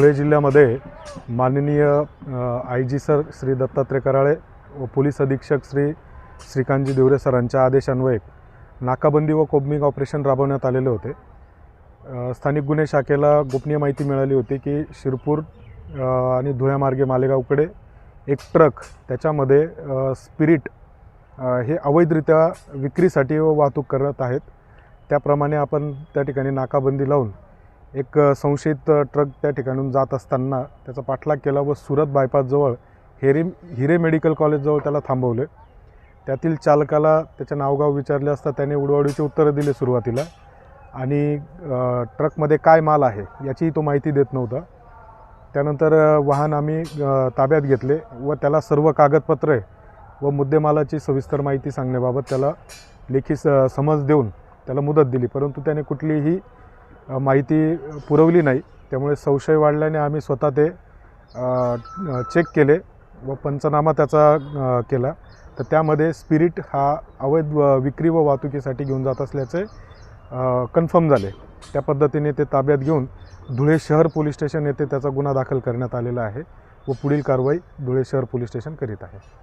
धुळे जिल्ह्यामध्ये माननीय I G sir Shri Dattatray Karale व पोलीस अधीक्षक श्री श्रीकांतजी देवरे सरांच्या आदेशान्वये नाकाबंदी व कोबमिंग ऑपरेशन राबवण्यात आलेले होते. स्थानिक गुन्हे शाखेला गोपनीय माहिती मिळाली होती की शिरपूर आणि धुळ्यामार्गे मालेगावकडे एक ट्रक त्याच्यामध्ये स्पिरिट हे अवैधरित्या विक्रीसाठी व वाहतूक करत आहेत. त्याप्रमाणे आपण त्या ठिकाणी नाकाबंदी लावून एक संशयित ट्रक त्या ठिकाणून जात असताना त्याचा पाठलाग केला व सुरत बायपासजवळ हेरे हिरे मेडिकल कॉलेजजवळ त्याला थांबवले. त्यातील चालकाला त्याचे नावगाव विचारले असता त्याने उडवाडीचे उत्तरं दिले सुरुवातीला. आणि ट्रकमध्ये काय माल आहे याचीही तो माहिती देत नव्हता. त्यानंतर वाहन आम्ही ताब्यात घेतले व त्याला सर्व कागदपत्रे व मुद्देमालाची सविस्तर माहिती सांगण्याबाबत त्याला लेखी स समज देऊन त्याला मुदत दिली. परंतु त्याने कुठलीही माहिती पुरवली नाही. त्यामुळे संशय वाढल्याने आम्ही स्वतः ते चेक केले व पंचनामा त्याचा केला. तर त्यामध्ये स्पिरिट हा अवैध व- विक्री व वाहतुकीसाठी घेऊन जात असल्याचे कन्फर्म झाले. त्या पद्धतीने ते ताब्यात घेऊन धुळे शहर पोलीस स्टेशन येथे त्याचा गुन्हा दाखल करण्यात आलेला आहे व पुढील कारवाई धुळे शहर पोलीस स्टेशन करीत आहे.